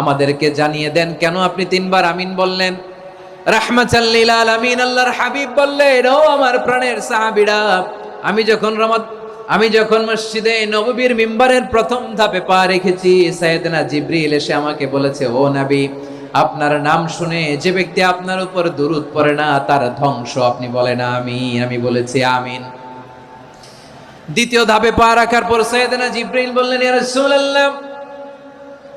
আমাদেরকে জানিয়ে দেন, কেন আপনি তিনবার আমিন বললেন? আল্লাহর হাবিব বললেন, ও আমার প্রাণের আমি যখন আমি যখন মসজিদে প্রথম ধাপে পা রেখেছি এসে আমাকে বলেছে, ও নবী, আপনার নাম শুনে যে ব্যক্তি আপনার উপর দুরুদ পড়ে না, তার ধ্বংস, আপনি বলেন আমি আমি বলেছি, আমিন। দ্বিতীয় ধাপে পা রাখার পর সৈয়দনা জিব্রাইল বললেন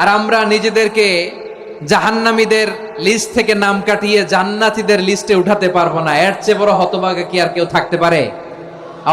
আর আমরা নিজেদেরকে জাহান্নামীদের লিস্ট থেকে নাম কাটিয়ে জান্নাতীদের লিস্টে উঠাতে পারব না। এর চেয়ে বড় হতভাগা কি আর কেউ থাকতে পারে?